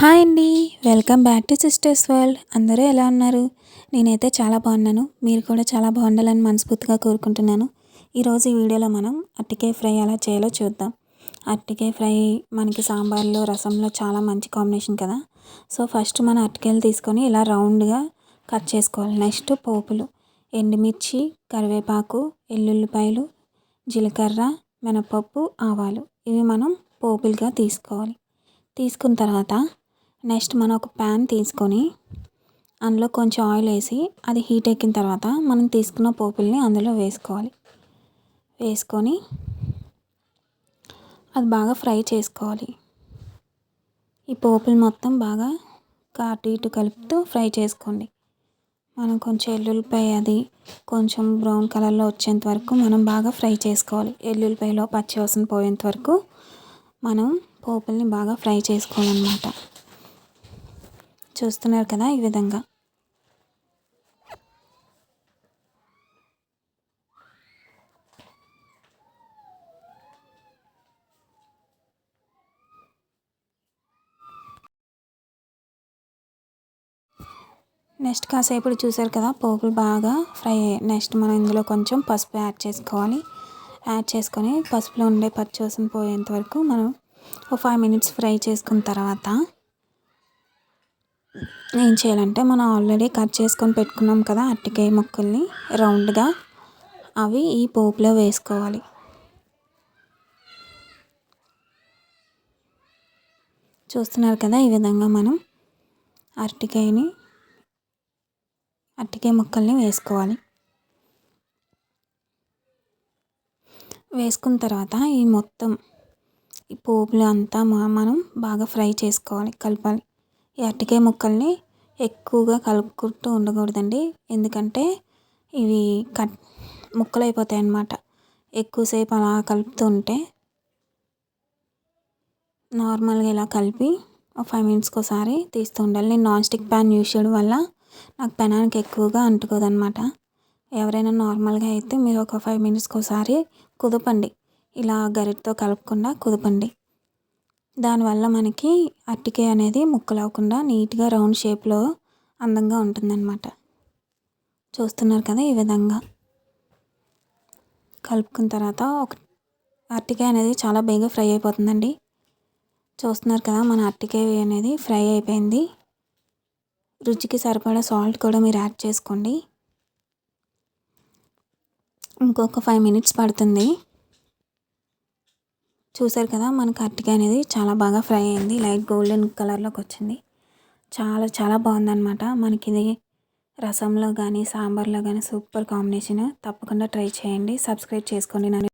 Hi అండి. Welcome back to sisters world. అందరూ ఎలా ఉన్నారు? నేనైతే చాలా బాగున్నాను. మీరు కూడా చాలా బాగుండాలని మనస్ఫూర్తిగా కోరుకుంటున్నాను. ఈరోజు ఈ వీడియోలో మనం అట్టికాయ ఫ్రై ఎలా చేయాలో చూద్దాం. అట్టికాయ ఫ్రై మనకి సాంబార్లో రసంలో చాలా మంచి కాంబినేషన్ కదా. సో ఫస్ట్ మనం అట్టికాయలు తీసుకొని ఇలా రౌండ్గా కట్ చేసుకోవాలి. నెక్స్ట్ పోపులు ఎండుమిర్చి కరివేపాకు ఎల్లుల్లిపాయలు జీలకర్ర మినపప్పు ఆవాలు. ఇవి మనం పోపులుగా తీసుకోవాలి. తీసుకున్న తర్వాత నెక్స్ట్ మనం ఒక ప్యాన్ తీసుకొని అందులో కొంచెం ఆయిల్ వేసి అది హీట్ ఎక్కిన తర్వాత మనం తీసుకున్న పోపుల్ని అందులో వేసుకోవాలి. వేసుకొని అది బాగా ఫ్రై చేసుకోవాలి. ఈ పోపులు మొత్తం బాగా అటు ఇటు కలుపుతూ ఫ్రై చేసుకోండి. మనం కొంచెం ఎల్లుల్లిపాయ అది కొంచెం బ్రౌన్ కలర్లో వచ్చేంత వరకు మనం బాగా ఫ్రై చేసుకోవాలి. ఎల్లుల్లిపాయలో పచ్చివాసన పోయేంత వరకు మనం పోపుల్ని బాగా ఫ్రై చేసుకోవాలన్నమాట. చూస్తున్నారు కదా ఈ విధంగా. నెక్స్ట్ కాసేపు చూసారు కదా పోపులు బాగా ఫ్రై అయ్యాయి. నెక్స్ట్ మనం ఇందులో కొంచెం పసుపు యాడ్ చేసుకోవాలి. యాడ్ చేసుకొని పసుపులో ఉండే పచ్చివాసన పోయేంత వరకు మనం ఒక ఫైవ్ మినిట్స్ ఫ్రై చేసుకున్న తర్వాత ఏం చేయాలంటే మనం ఆల్రెడీ కట్ చేసుకొని పెట్టుకున్నాం కదా అరటికాయ ముక్కల్ని రౌండ్గా అవి ఈ పోపులో వేసుకోవాలి. చూస్తున్నారు కదా ఈ విధంగా మనం అరటికాయని అరటికాయ ముక్కల్ని వేసుకోవాలి. వేసుకున్న తర్వాత ఈ మొత్తం ఈ పోపులు అంతా మనం బాగా ఫ్రై చేసుకోవాలి కలపాలి. ఈ అరటికాయ ముక్కల్ని ఎక్కువగా కలుపుకుంటూ ఉండకూడదండి. ఎందుకంటే ఇవి కట్ ముక్కలు అయిపోతాయి అన్నమాట ఎక్కువసేపు అలా కలుపుతూ ఉంటే నార్మల్గా ఇలా కలిపి ఒక ఫైవ్ మినిట్స్కి ఒకసారి తీస్తూ ఉండాలి. నేను నాన్ స్టిక్ ప్యాన్ యూస్ చేయడం వల్ల నాకు పెనానికి ఎక్కువగా అంటుకోదనమాట ఎవరైనా నార్మల్గా అయితే మీరు ఒక ఫైవ్ మినిట్స్కి ఒకసారి కుదపండి. ఇలా గరిటతో కలపకుండా కుదపండి. దానివల్ల మనకి అరటికాయ అనేది ముక్కలు అవ్వకుండా నీట్గా రౌండ్ షేప్లో అందంగా ఉంటుందన్నమాట. చూస్తున్నారు కదా ఈ విధంగా. కలుపుకున్న తర్వాత ఒక అరటికాయ అనేది చాలా బేగా ఫ్రై అయిపోతుందండి. చూస్తున్నారు కదా మన అరటికాయ అనేది ఫ్రై అయిపోయింది. రుచికి సరిపడా సాల్ట్ కూడా మీరు యాడ్ చేసుకోండి. ఇంకొక ఫైవ్ మినిట్స్ పడుతుంది. చూసారు కదా మనకి అరటికాయ అనేది చాలా బాగా ఫ్రై అయింది. లైట్ గోల్డెన్ కలర్లోకి వచ్చింది. చాలా చాలా బాగుందన్నమాట. మనకి ఇది రసంలో కానీ సాంబార్లో కానీ సూపర్ కాంబినేషన్. తప్పకుండా ట్రై చేయండి. సబ్స్క్రైబ్ చేసుకోండి. నన్ను